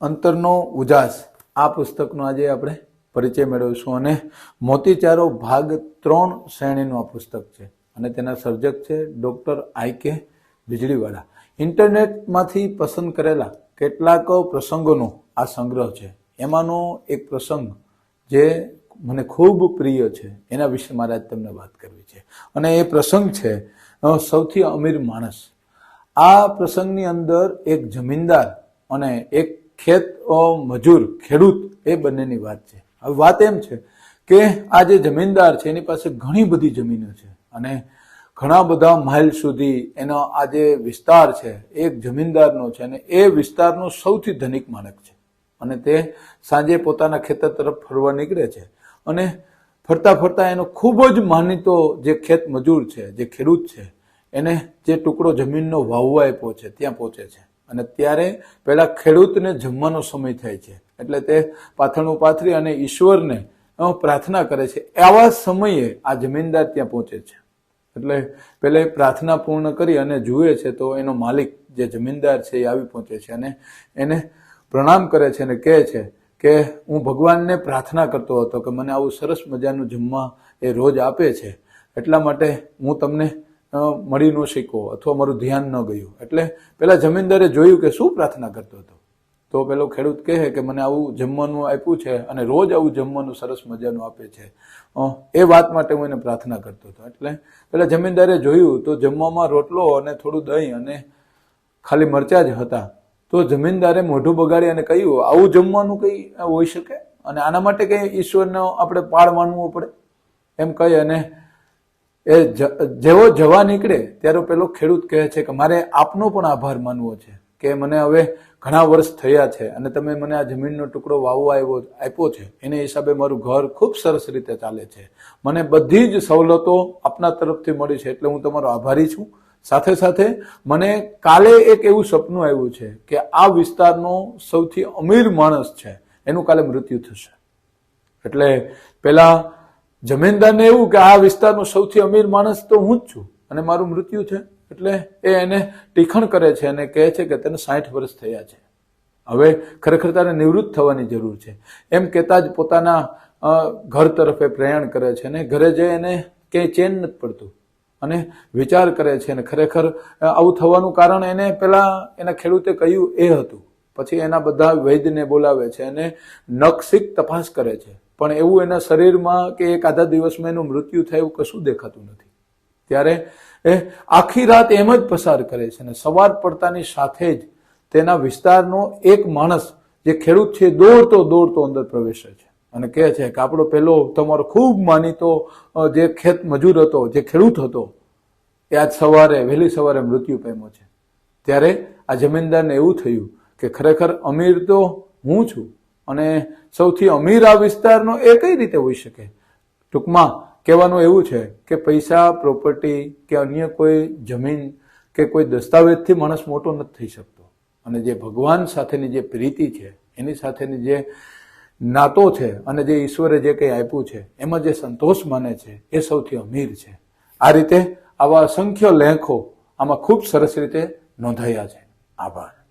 અંતરનો ઉજાસ. આ પુસ્તકનો આજે આપણે પરિચય મેળવીશું અને મોતીચારો ભાગ ત્રણ શ્રેણીનું આ પુસ્તક છે અને તેના સર્જક છે ડૉક્ટર આઈ કે વીજળીવાળા ઇન્ટરનેટમાંથી પસંદ કરેલા કેટલાક પ્રસંગોનો આ સંગ્રહ છે. એમાંનો એક પ્રસંગ જે મને ખૂબ પ્રિય છે, એના વિશે મારે આજ તમને વાત કરવી છે. અને એ પ્રસંગ છે સૌથી અમીર માણસ. આ પ્રસંગની અંદર એક જમીનદાર અને એક ખેત મજૂર, ખેડૂત એ બંનેની વાત છે. હવે વાત એમ છે કે આ જે જમીનદાર છે, એની પાસે ઘણી બધી જમીનો છે અને ઘણા બધા માઇલ સુધી એનો આ જે વિસ્તાર છે, એ જમીનદારનો છે અને એ વિસ્તારનો સૌથી ધનિક માણસ છે. અને તે સાંજે પોતાના ખેતર તરફ ફરવા નીકળે છે અને ફરતા ફરતા એનો ખૂબ જ માનીતો જે ખેત મજૂર છે, જે ખેડૂત છે, એને જે ટુકડો જમીનનો વાવવા આપ્યો છે, ત્યાં પહોંચે છે. અને ત્યારે પેલા ખેડૂતને જમવાનો સમય થાય છે. એટલે તે પાથરણું પાથરી અને ઈશ્વરને પ્રાર્થના કરે છે. આવા સમયે આ જમીનદાર ત્યાં પહોંચે છે. એટલે પેલે પ્રાર્થના પૂર્ણ કરી અને જુએ છે તો એનો માલિક જે જમીનદાર છે એ આવી પહોંચે છે અને એને પ્રણામ કરે છે અને કહે છે કે હું ભગવાનને પ્રાર્થના કરતો હતો કે મને આવું સરસ મજાનું જમવા એ રોજ આપે છે. એટલા માટે હું તમને મળી ન શીખો અથવા મારું ધ્યાન ન ગયું. એટલે પેલા જમીનદારે જોયું કે શું પ્રાર્થના કરતો હતો. તો પેલો ખેડૂત કહે કે મને આવું જમવાનું આપ્યું છે અને રોજ આવું જમવાનું સરસ મજાનું આપે છે. એ વાત માટે હું એને પ્રાર્થના કરતો હતો. એટલે પેલા જમીનદારે જોયું તો જમવામાં રોટલો અને થોડું દહીં અને ખાલી મરચા જ હતા. તો જમીનદારે મોઢું બગાડી અને કહ્યું, આવું જમવાનું કંઈ હોઈ શકે? અને આના માટે કંઈ ઈશ્વરનો આપણે પાળ માનવો પડે? એમ કહી અને એ જેવો જવા નીકળે ત્યારે પેલો ખેડૂત કહે છે કે મારે આપનો પણ આભાર માનવો છે કે મને હવે ઘણા વર્ષ થયા છે અને તમે મને આ જમીનનો ટુકડો વાવવા આવ્યો, આપ્યો છે. એને હિસાબે મારું ઘર ખૂબ સરસ રીતે ચાલે છે. મને બધી જ સવલતો આપના તરફથી મળી છે એટલે હું તમારો આભારી છું. સાથે સાથે મને કાલે એક એવું સપનું આવ્યું છે કે આ વિસ્તારનો સૌથી અમીર માણસ છે. એનું કાલે મૃત્યુ થશે. એટલે પેલા જમીનદારને એવું કે આ વિસ્તારનો સૌથી અમીર માણસ તો હું જ છું અને મારું મૃત્યુ છે, એટલે એ એને ટીખણ કરે છે અને કહે છે કે તને સાઠ વર્ષ થયા છે. હવે ખરેખર તારે નિવૃત્ત થવાની જરૂર છે. એમ કહેતા જ પોતાના ઘર તરફ પ્રયાણ કરે છે અને ઘરે જઈ એને ક્યાંય ચેન નથી પડતું અને વિચાર કરે છે અને ખરેખર આવું થવાનું કારણ એને પેલા એના ખેડૂતે કહ્યું એ હતું. પછી એના બધા વૈદ્યને બોલાવે છે અને નખશીક તપાસ કરે છે. પણ એવું એના શરીરમાં કે એક આધા દિવસમાં એનું મૃત્યુ થાય એવું કશું દેખાતું નથી. ત્યારે, એ, આખી રાત એમ જ પસાર કરે છે અને સવાર પડતાની સાથે જ તેના વિસ્તારનો એક માણસ જે ખેડૂત છે દોડતો દોડતો અંદર પ્રવેશે છે. અને કહે છે કે આપણો પેલો તમારો ખૂબ માનીતો જે ખેત મજૂર હતો, જે ખેડૂત હતો, એ આજ સવારે, વહેલી સવારે મૃત્યુ પામ્યો છે. ત્યારે આ જમીનદારને એવું થયું કે ખરેખર અમીર તો હું છું અને સૌથી અમીર આ વિસ્તારનો એ કઈ રીતે હોઈ શકે? ટૂંકમાં કહેવાનું એવું છે કે પૈસા પ્રોપર્ટી કે અન્ય કોઈ જમીન કે કોઈ દસ્તાવેજથી માણસ મોટો નથી થઈ શકતો. અને જે ભગવાન સાથેની જે પ્રીતિ છે, એની સાથેની જે નાતો છે અને જે ઈશ્વરે જે કંઈ આપ્યું છે, એમાં જે સંતોષ માને છે, એ સૌથી અમીર છે. આ રીતે આવા અસંખ્ય લેખો આમાં ખૂબ સરસ રીતે નોંધાયા છે. આભાર.